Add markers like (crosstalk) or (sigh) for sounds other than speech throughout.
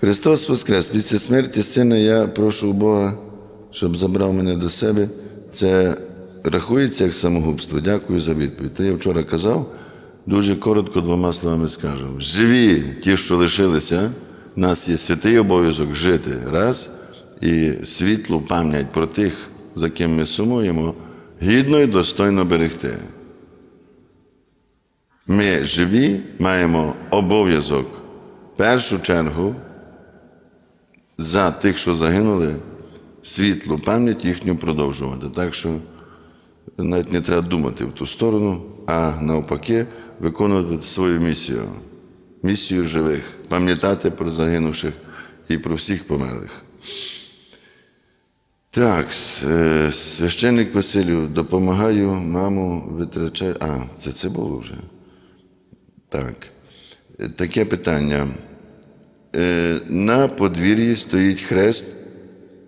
Христос Воскрес, після смерті Сина я прошу у Бога, щоб забрав мене до себе. Це рахується як самогубство. Дякую за відповідь. Та я вчора казав, дуже коротко двома словами скажу. Живі ті, що лишилися, у нас є святий обов'язок жити раз і світлу пам'ять про тих, за ким ми сумуємо, гідно і достойно берегти. Ми живі, маємо обов'язок в першу чергу за тих, що загинули, світлу пам'ять їхню продовжувати. Так що навіть не треба думати в ту сторону, а навпаки, виконувати свою місію. Місію живих, пам'ятати про загинувших і про всіх померлих. Так, е, священник Василю, допомагаю, маму витрачаю. А, це це було вже. Так. Е, Таке питання. Е, На подвір'ї стоїть хрест,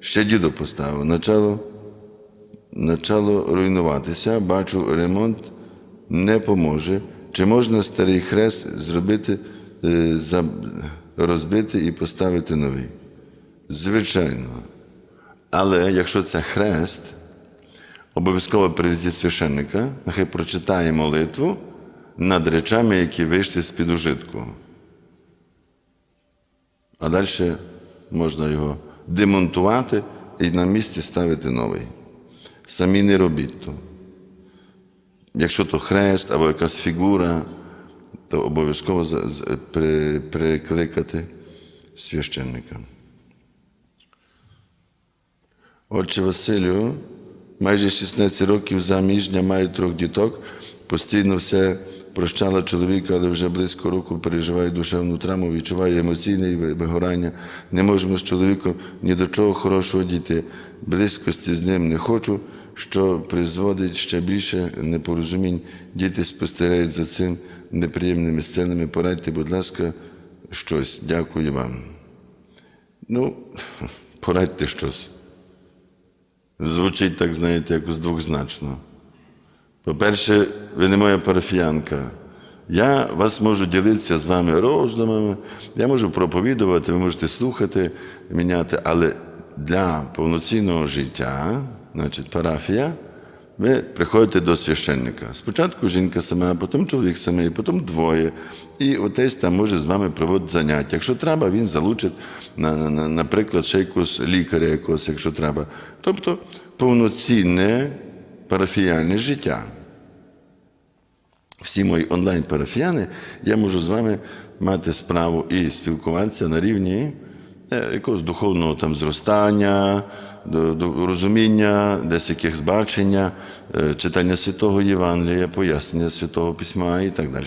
ще дідо поставив. Начало, начало руйнуватися, бачу, ремонт не поможе. Чи можна старий хрест зробити, е, розбити і поставити новий? Звичайно. Але якщо це хрест, обов'язково привезіть священника, нехай прочитає молитву над речами, які вийшли з-під ужитку. А далі можна його демонтувати і на місці ставити новий. Самі не робіть то. Якщо то хрест або якась фігура, то обов'язково прикликати священника. Отче Василю, майже 16 років заміжня, маю трьох діток, постійно все прощала чоловіка, але вже близько року переживаю душевну травму, відчуваю емоційне вигорання. Не можемо з чоловіком ні до чого хорошого дійти. Близькості з ним не хочу, що призводить ще більше непорозумінь. Діти спостерігають за цим неприємними сценами. Порадьте, будь ласка, щось. Дякую вам. Ну, (laughs) порадьте щось. Звучить так, знаєте, якось двохзначно. По-перше, ви не моя парафіянка. Я вас можу ділитися з вами роздумами, я можу проповідувати, ви можете слухати, міняти, але для повноцінного життя, значить, парафія, ви приходите до священника. Спочатку жінка сама, потім чоловік самий, потім двоє. І отець там може з вами проводити заняття. Якщо треба, він залучить, на- на- на- наприклад, ще якогось лікаря, якогось, якщо треба. Тобто повноцінне парафіяльне життя. Всі мої онлайн-парафіяни, я можу з вами мати справу і спілкуватися на рівні е, якогось духовного там зростання, розуміння, десь якихось бачення, е, читання святого Євангелія, пояснення святого письма і так далі.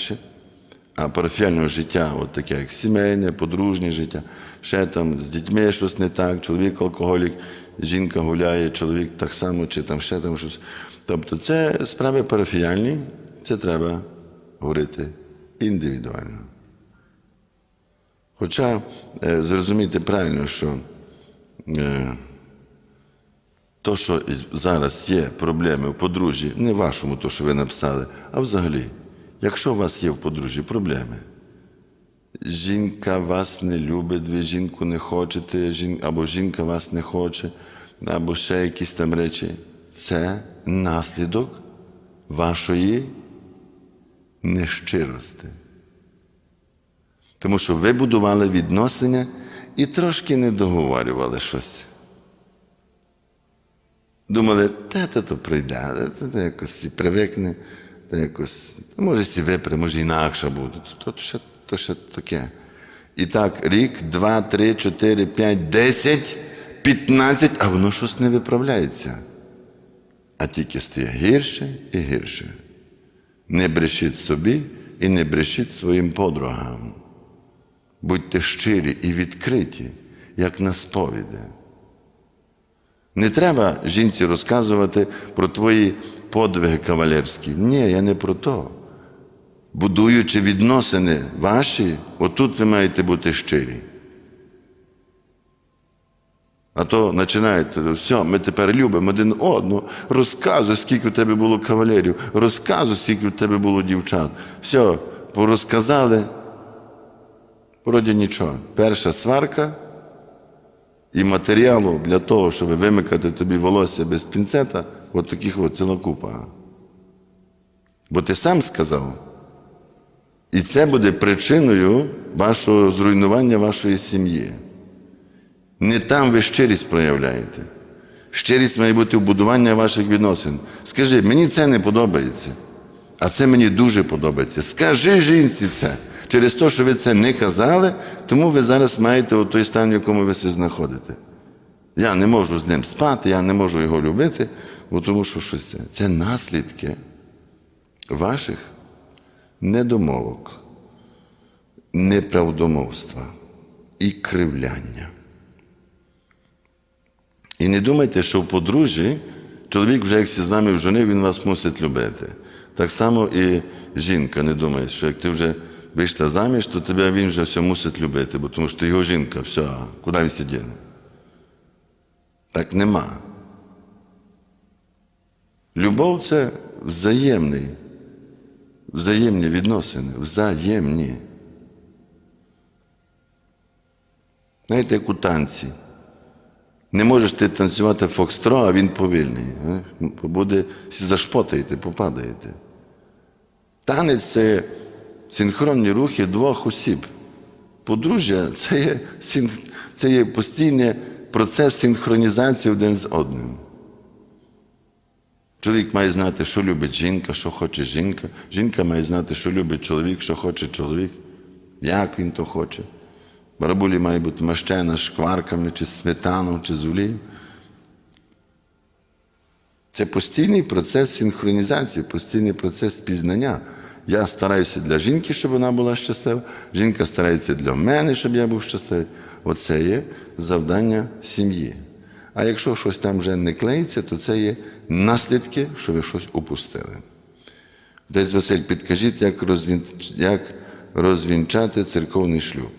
А парафіального життя, от таке як сімейне, подружнє життя, ще там з дітьми щось не так, чоловік алкоголік, жінка гуляє, чоловік так само, чи там ще там щось. Тобто це справи парафіальні, це треба говорити індивідуально. Хоча е, зрозумійте правильно, що е, то, що зараз є проблеми в подружжі, не вашому, то, що ви написали, а взагалі, якщо у вас є в подружжі проблеми, жінка вас не любить, ви жінку не хочете, або жінка вас не хоче, або ще якісь там речі, це наслідок вашої нещирості. Тому що ви будували відносини і трошки не договорювали щось. Думали, та то прийде, та, та якось і привикне, та якось, може сі випре, може інакше буде. То, то, ще, то ще таке. І так, рік, два, три, чотири, п'ять, десять, п'ятнадцять, а воно щось не виправляється. А тільки стає гірше і гірше. Не брешіть собі і не брешіть своїм подругам. Будьте щирі і відкриті, як на сповіді. Не треба жінці розказувати про твої подвиги кавалерські. Ні, я не про то. Будуючи відносини ваші, отут ви маєте бути щирі. А то починають, все, ми тепер любимо один одного, розказуй, скільки у тебе було кавалерів, розказуй, скільки у тебе було дівчат. Все, порозказали, Вроді нічого. Перша сварка і матеріалу для того, щоб вимикати тобі волосся без пінцета, от таких от ціла. Бо ти сам сказав. І це буде причиною вашого зруйнування вашої сім'ї. Не там ви щирість проявляєте. Щирість має бути в будуванні ваших відносин. Скажи, мені це не подобається, а це мені дуже подобається. Скажи жінці це. Через те, що ви це не казали, тому ви зараз маєте той стан, в якому ви себе знаходите. Я не можу з ним спати, я не можу його любити, бо тому що щось це. Це наслідки ваших недомовок, неправдомовства і кривляння. І не думайте, що в подружжі чоловік вже як з нами вженив, він вас мусить любити. Так само і жінка не думає, що як ти вже вийшла заміж, то тебе він вже все мусить любити, бо тому що ти його жінка, все, куди він сидіє? Так нема. Любов це взаємний, взаємні відносини, взаємні. Знаєте, як у танці. Не можеш ти танцювати фокстро, а він повільний. е? Буде зашпотаєте, попадаєте. Танець це синхронні рухи двох осіб. Подружжя це є, це є постійний процес синхронізації один з одним. Чоловік має знати, що любить жінка, що хоче жінка. Жінка має знати, що любить чоловік, що хоче чоловік, як він то хоче. Барабулі має бути мащена шкварками, чи сметаном, чи з олією. Це постійний процес синхронізації, постійний процес пізнання. Я стараюся для жінки, щоб вона була щаслива. Жінка старається для мене, щоб я був щасливий. Оце є завдання сім'ї. А якщо щось там вже не клеїться, то це є наслідки, що ви щось упустили. Десь Василь, підкажіть, як, як розвінчати церковний шлюб.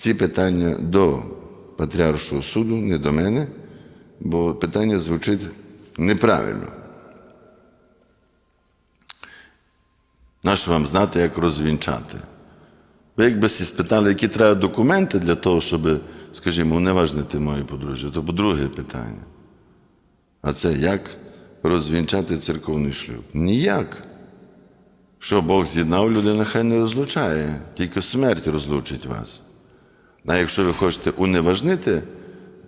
Ці питання до Патріаршого суду, не до мене, бо питання звучить неправильно. Нащо вам знати, як розвінчати? Ви якби всі спитали, які треба документи для того, щоб, скажімо, уневажнити моє подружжя, то по-друге питання. А це як розвінчати церковний шлюб? Ніяк. Що Бог з'єднав, людина хай не розлучає, тільки смерть розлучить вас. А якщо ви хочете уневажнити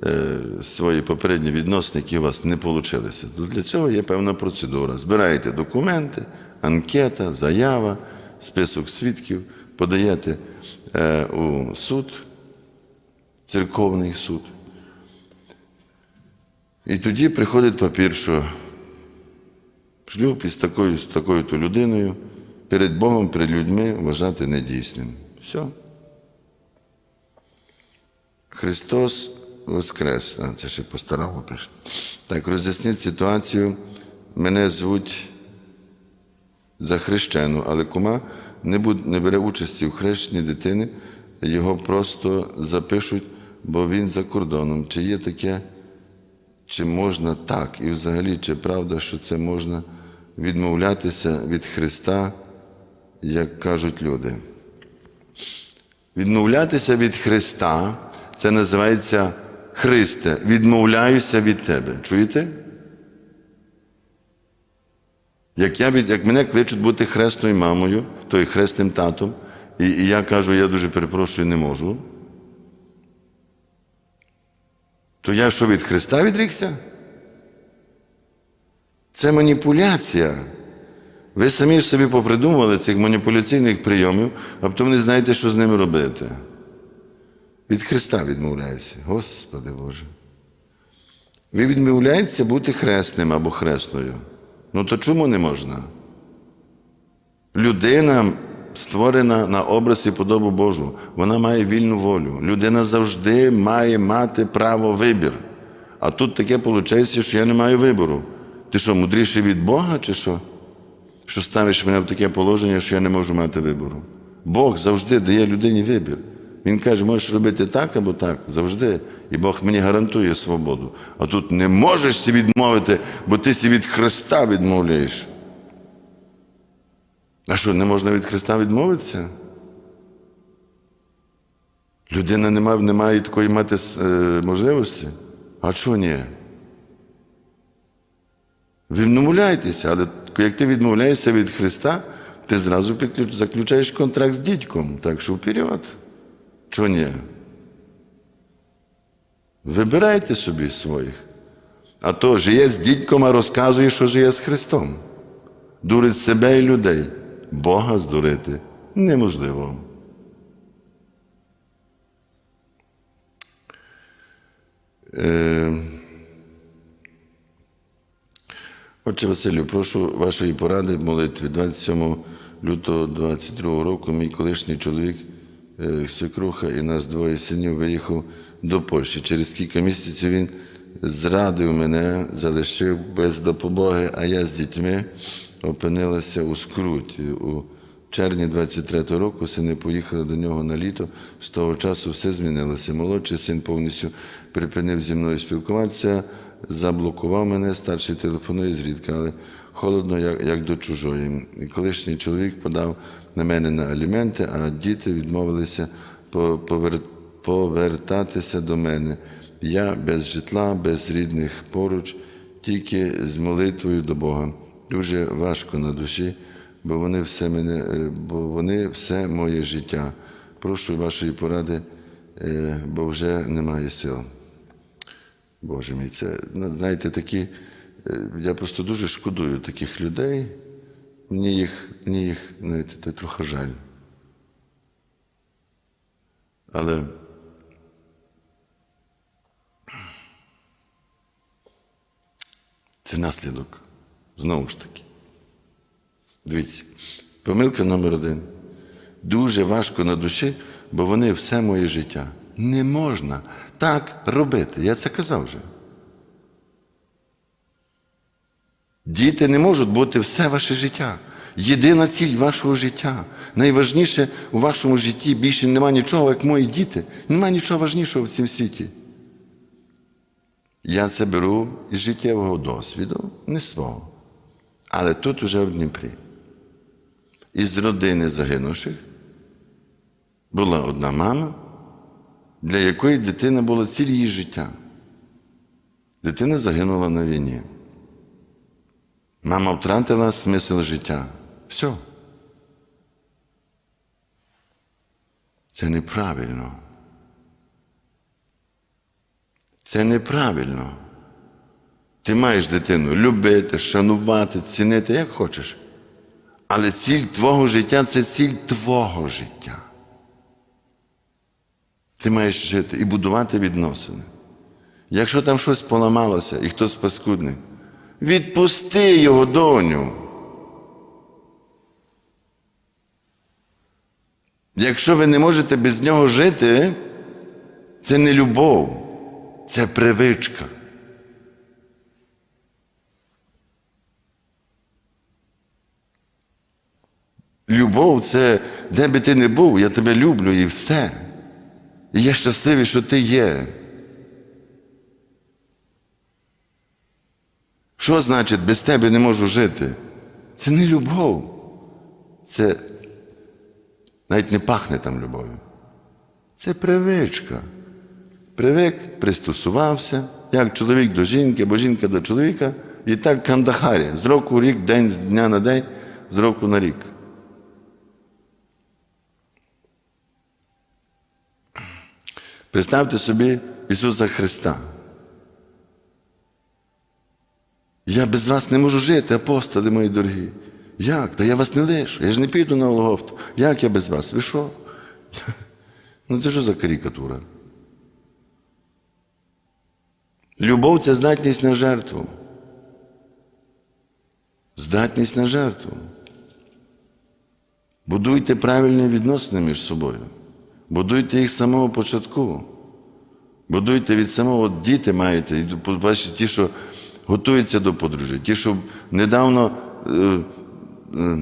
е, свої попередні відносини, які у вас не вийшли, то для цього є певна процедура. Збираєте документи, анкета, заява, список свідків, подаєте е, у суд, церковний суд. І тоді приходить папір, що шлюб із такою, такою-то людиною перед Богом, перед людьми вважати недійсним. Все. Христос Воскрес. А, це ще по-старому пише. Так, роз'ясніть ситуацію. Мене звуть за хрещену, але кума не, буд, не бере участі в хрещенні дитини, його просто запишуть, бо він за кордоном. Чи є таке, чи можна так? І взагалі, чи правда, що це можна відмовлятися від Христа, як кажуть люди? Відмовлятися від Христа це називається Христе, відмовляюся від Тебе. Чуєте? Як, я як мене кличуть бути хресною мамою, то і хресним татом, і, і я кажу, я дуже перепрошую, не можу. То я що від Христа відрікся? Це маніпуляція. Ви самі ж собі попридумували цих маніпуляційних прийомів, а потім не знаєте, що з ними робити. Від Христа відмовляюся. Господи Боже. Ви відмовляєтеся бути хресним або хресною. Ну то чому не можна? Людина створена на образ і подобу Божу. Вона має вільну волю. Людина завжди має мати право вибір. А тут таке виходить, що я не маю вибору. Ти що, мудріший від Бога, чи що? Що ставиш мене в таке положення, що я не можу мати вибору. Бог завжди дає людині вибір. Він каже, можеш робити так або так, завжди. І Бог мені гарантує свободу. А тут не можеш сі відмовити, бо ти сі від Христа відмовляєш. А що, не можна від Христа відмовитися? Людина не має, не має такої мати е, можливості. А чого ні? Ви відмовляєтеся, але як ти відмовляєшся від Христа, ти зразу заключаєш контракт з дідьком. Так що вперед. Чого ні? Вибирайте собі своїх. А то жиє з дідьком, а розказує, що жиє з Христом. Дурить себе і людей. Бога здурити неможливо. Е, Отче Василю, прошу вашої поради в молитві. 27 лютого 22 року мій колишній чоловік свекруха і нас двоє синів виїхав до Польщі. Через кілька місяців він зрадив мене, залишив без допомоги, а я з дітьми опинилася у скруті. У червні 23-го року сини поїхали до нього на літо. З того часу все змінилося. Молодший син повністю припинив зі мною спілкуватися, заблокував мене, старший телефонує зрідка, але холодно, як, як до чужої. І колишній чоловік подав на мене на аліменти, а діти відмовилися повер- повертатися до мене. Я без житла, без рідних поруч, тільки з молитвою до Бога. Дуже важко на душі, бо вони все мене, е, бо вони все моє життя. Прошу вашої поради, е, бо вже немає сил. Боже мій, це, ну, знаєте, такі, я просто дуже шкодую таких людей. Мені їх, мені їх, знаєте, це трохи жаль. Але це наслідок. Знову ж таки. Дивіться, помилка номер один. Дуже важко на душі, бо вони все моє життя. Не можна так робити. Я це казав вже. Діти не можуть бути все ваше життя. Єдина ціль вашого життя. Найважніше у вашому житті більше немає нічого, як мої діти. Немає нічого важнішого в цьому світі. Я це беру із життєвого досвіду, не свого. Але тут уже в Дніпрі. Із родини загинувших була одна мама, для якої дитина була ціль її життя. Дитина загинула на війні. Мама втратила смисл життя. Все. Це неправильно. Це неправильно. Ти маєш дитину любити, шанувати, цінити, як хочеш. Але ціль твого життя це ціль твого життя. Ти маєш жити і будувати відносини. Якщо там щось поламалося і хтось паскудний, відпусти його доню. Якщо ви не можете без нього жити, це не любов, це привичка. Любов це де би ти не був, я тебе люблю і все. І я щасливий, що ти є. Що значить без тебе не можу жити? Це не любов. Це навіть не пахне там любов'ю. Це привичка. Привик, пристосувався, як чоловік до жінки, або жінка до чоловіка, і так кандахарі. З року в рік, день з дня на день, з року на рік. Представте собі Ісуса Христа. Я без вас не можу жити, апостоли мої дорогі. Як? Та я вас не лишу, я ж не піду на Голгофту. Як я без вас? Ви що? (laughs) Ну це що за карикатура? Любов це здатність на жертву. Здатність на жертву. Будуйте правильні відносини між собою. Будуйте їх з самого початку. Будуйте від самого діти маєте, бачите, ті, що готуються до подружжя, ті, що недавно е, е,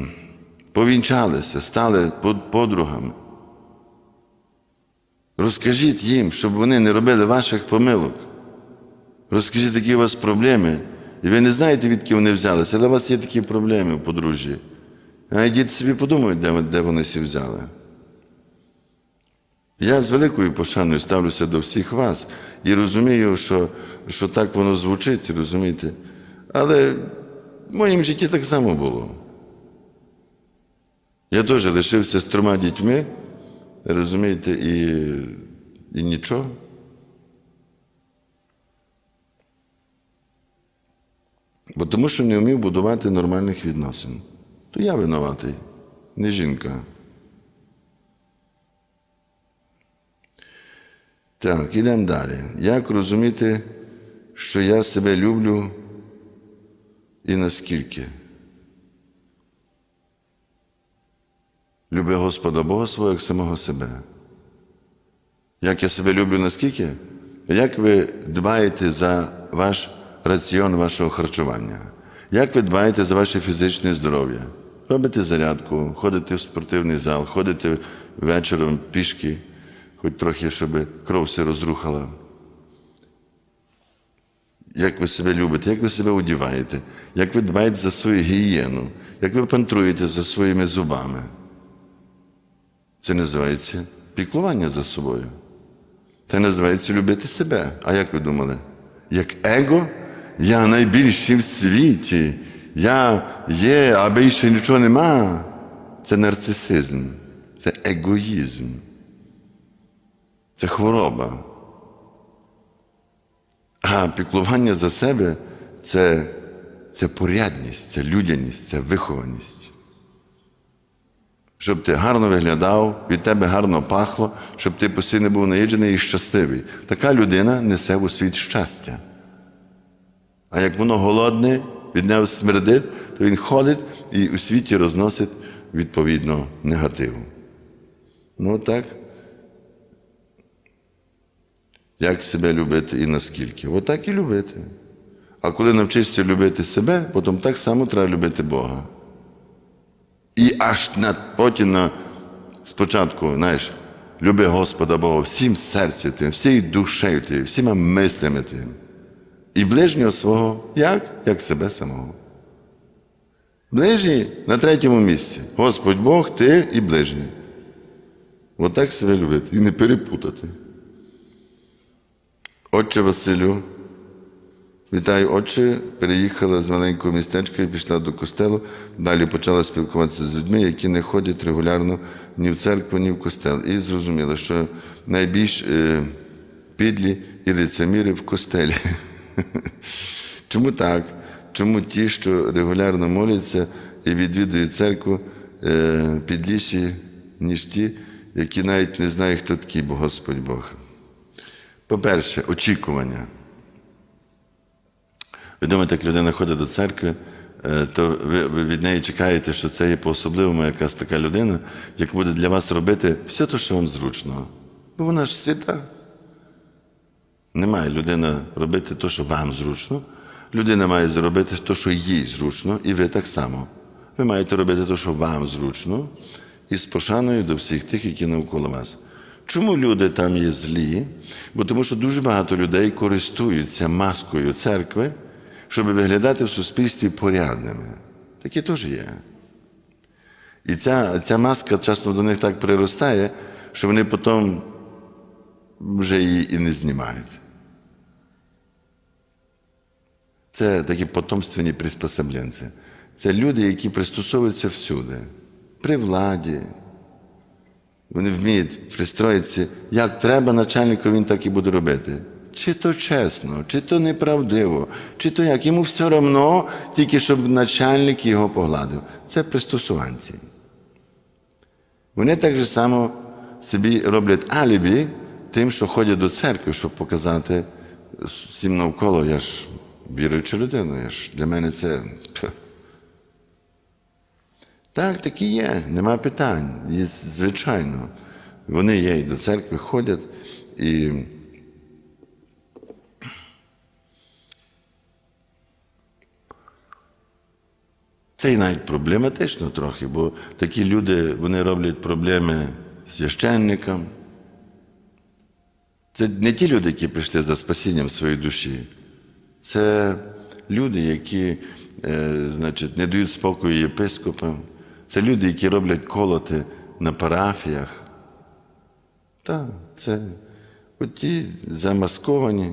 повінчалися, стали подругами. Розкажіть їм, щоб вони не робили ваших помилок. Розкажіть, які у вас проблеми. І ви не знаєте, відки вони взялися, але у вас є такі проблеми в подружжі. А діти собі подумають, де вони всі взяли. Я з великою пошаною ставлюся до всіх вас і розумію, що, що так воно звучить, розумієте? Але в моєму житті так само було. Я теж лишився з трьома дітьми, розумієте, і, і нічого. Бо тому що не вмів будувати нормальних відносин. То я винуватий, не жінка. Так, ідемо далі. Як розуміти, що я себе люблю і наскільки? Люби Господа Бога свого як самого себе. Як я себе люблю наскільки? Як ви дбаєте за ваш раціон вашого харчування? Як ви дбаєте за ваше фізичне здоров'я? Робите зарядку, ходите в спортивний зал, ходите вечором пішки, хоч трохи, щоб кров все розрухала. Як ви себе любите, як ви себе одіваєте, як ви дбаєте за свою гігієну, як ви пантруєте за своїми зубами. Це називається піклування за собою. Це називається любити себе. А як ви думали? Як его, я найбільший в світі, я є, а більше нічого нема. Це нарцисизм, це егоїзм, це хвороба. А піклування за себе це, це порядність, це людяність, це вихованість. Щоб ти гарно виглядав, від тебе гарно пахло, щоб ти постійно був наїджений і щасливий. Така людина несе у світ щастя. А як воно голодне, від нього смердить, то він ходить і у світі розносить відповідно негатив. Ну так. Як себе любити і наскільки? Отак і любити. А коли навчишся любити себе, потім так само треба любити Бога. І аж на, потім на, спочатку, знаєш, люби Господа Бога всім серцем твоїм, всією душею твоєю, всіма мислями твоїми. І ближнього свого, як? Як себе самого. Ближній на третьому місці. Господь Бог, ти і ближній. Отак себе любити і не перепутати. Отче Василю, вітаю, отче, переїхала з маленького містечка і пішла до костелу. Далі почала спілкуватися з людьми, які не ходять регулярно ні в церкву, ні в костел. І зрозуміла, що найбільш е, підлі і лицеміри в костелі. (laughs) Чому так? Чому ті, що регулярно моляться і відвідують церкву, е, підліші, ніж ті, які навіть не знають, хто такий Господь Бог? По-перше, очікування. Думаєте, як людина ходить до церкви, е, то ви від неї чекаєте, що це є по-особливому якась така людина, яка буде для вас робити все те, що вам зручно. Бо вона ж свята. Не має людина робити те, що вам зручно. Людина має зробити те, що їй зручно, і ви так само. Ви маєте робити те, що вам зручно, і з пошаною до всіх тих, які навколо вас. Чому люди там є злі? Бо тому що дуже багато людей користуються маскою церкви, щоб виглядати в суспільстві порядними. Такі теж є. І ця, ця маска часто до них так приростає, що вони потім вже її і не знімають. Це такі потомственні приспособленці. Це люди, які пристосовуються всюди, при владі. Вони вміють пристроїтися, як треба начальнику, він так і буде робити. Чи то чесно, чи то неправдиво, чи то як. Йому все одно, тільки щоб начальник його погладив. Це пристосуванці. Вони так же само собі роблять алібі тим, що ходять до церкви, щоб показати всім навколо. Я ж віруюча людина, я ж, для мене це. Так, такі є, нема питань. Є, звичайно. Вони є і до церкви ходять. І це і навіть проблематично трохи, бо такі люди вони роблять проблеми священникам. Це не ті люди, які прийшли за спасінням своєї душі. Це люди, які е, значить, не дають спокою єпископам. Це люди, які роблять колоти на парафіях. Так, це оті замасковані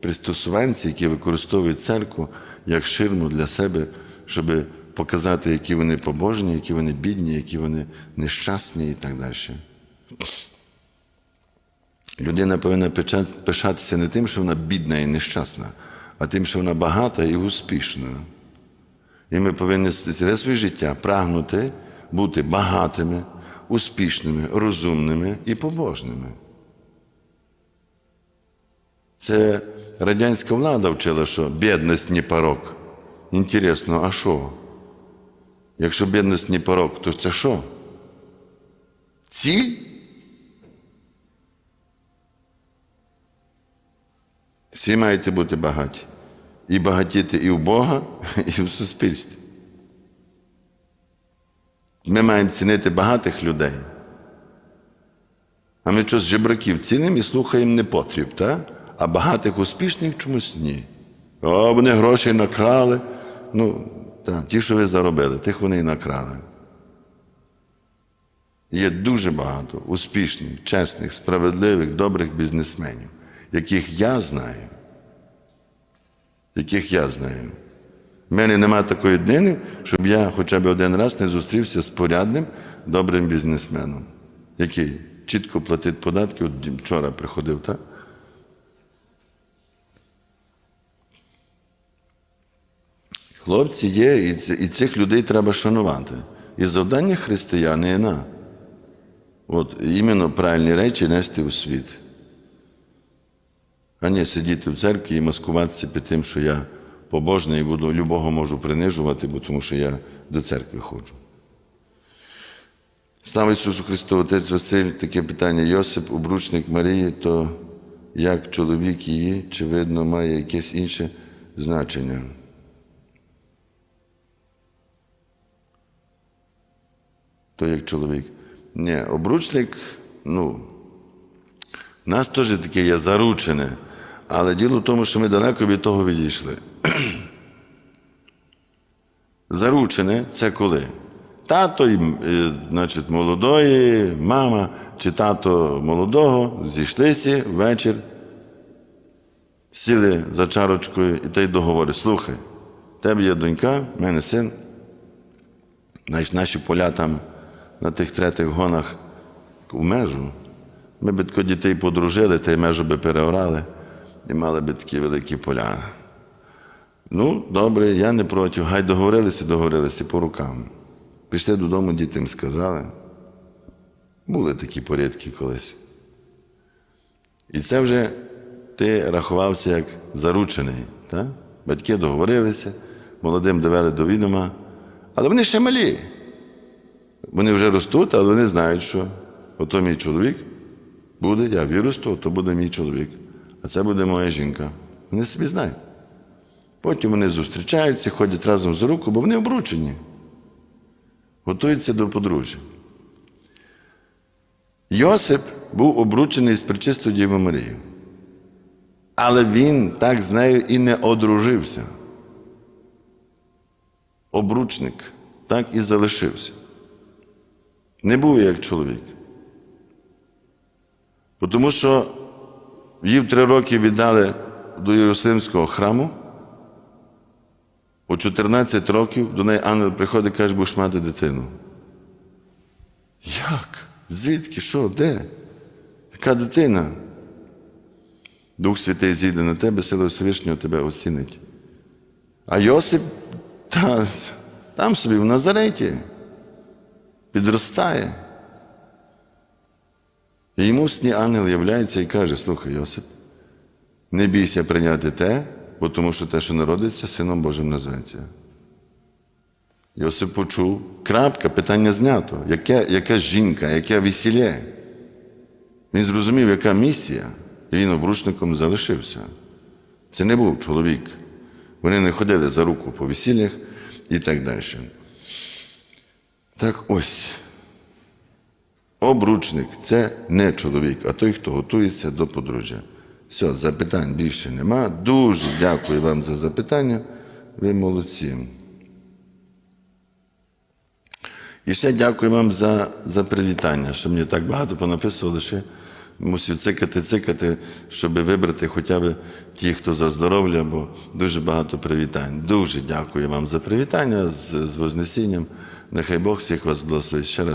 пристосуванці, які використовують церкву як ширму для себе, щоб показати, які вони побожні, які вони бідні, які вони нещасні і так далі. Людина повинна пишатися не тим, що вона бідна і нещасна, а тим, що вона багата і успішна. І ми повинні ціле своє життя прагнути бути багатими, успішними, розумними і побожними. Це радянська влада вчила, що бідність не порок. Інтересно, а що? Якщо бідність не порок, то це що? Ціль? Всі маєте бути багаті. І багатіти і в Бога, (laughs) і в суспільстві. Ми маємо цінити багатих людей. А ми щось жебраків цінимо і слухаємо непотріб, так? а багатих успішних чомусь ні. О, вони гроші накрали. Ну, так, ті, що ви заробили, тих вони і накрали. Є дуже багато успішних, чесних, справедливих, добрих бізнесменів, яких я знаю. Яких я знаю. У мене немає такої днини, щоб я хоча б один раз не зустрівся з порядним, добрим бізнесменом, який чітко платить податки. От вчора приходив, так? Хлопці є, і цих людей треба шанувати. І завдання християни є на. От іменно правильні речі нести у світ. А не сидіти в церкві і маскуватися під тим, що я побожний і буду любого можу принижувати, бо тому що я до церкви ходжу. Слава Ісусу Христу, Отець Василь, таке питання Йосип, обручник Марії, то як чоловік її, чи видно, має якесь інше значення? То як чоловік. Ні, обручник, ну, у нас теж таке є заручене, але діло в тому, що ми далеко від того відійшли. (clears throat) Заручене це коли? Тато, значить, молодої, мама чи тато молодого зійшлися ввечір, сіли за чарочкою і та й договорили. Слухай, в тебе є донька, в мене син. Значить, наші поля там на тих третіх гонах у межу. Ми б дітей подружили, та й межу би переорали і мали би такі великі поля. Ну, добре, я не проти. Гай договорилися, договорилися по рукам. Пішли додому, дітям сказали. Були такі порядки колись. І це вже ти рахувався як заручений. Так? Батьки договорилися, молодим довели до відома, але вони ще малі. Вони вже ростуть, але вони знають, що ото мій чоловік буде, я виросту, то буде мій чоловік, а це буде моя жінка. Вони собі знають. Потім вони зустрічаються, ходять разом за руку, бо вони обручені, готуються до подружжя. Йосип був обручений з причистою Дівою Марією. Але він так з нею і не одружився. Обручник так і залишився. Не був як чоловік. Тому що її три роки віддали до Єрусалимського храму. У 14 років до неї ангел приходить і каже, будеш мати дитину. Як? Звідки? Що? Де? Яка дитина? Дух Святий зійде на тебе, сила Всевишнього тебе оцінить. А Йосип та, там собі в Назареті підростає. І йому в сні ангел являється і каже: слухай, Йосип, не бійся прийняти те, бо тому що те, що народиться, Сином Божим назветься. Йосип почув, крапка, питання знято. Яке, яка жінка, яке весілля? Він зрозумів, яка місія, і він обручником залишився. Це не був чоловік. Вони не ходили за руку по весіллях і так далі. Так ось. Обручник це не чоловік, а той, хто готується до подружжя. Все, запитань більше нема. Дуже дякую вам за запитання. Ви молодці. І ще дякую вам за, за привітання, що мені так багато понаписували ще мусив цикати, цикати, щоб вибрати хоча б ті, хто за здоров'я, бо дуже багато привітань. Дуже дякую вам за привітання з, з Вознесінням. Нехай Бог всіх вас благословить. Ще раз.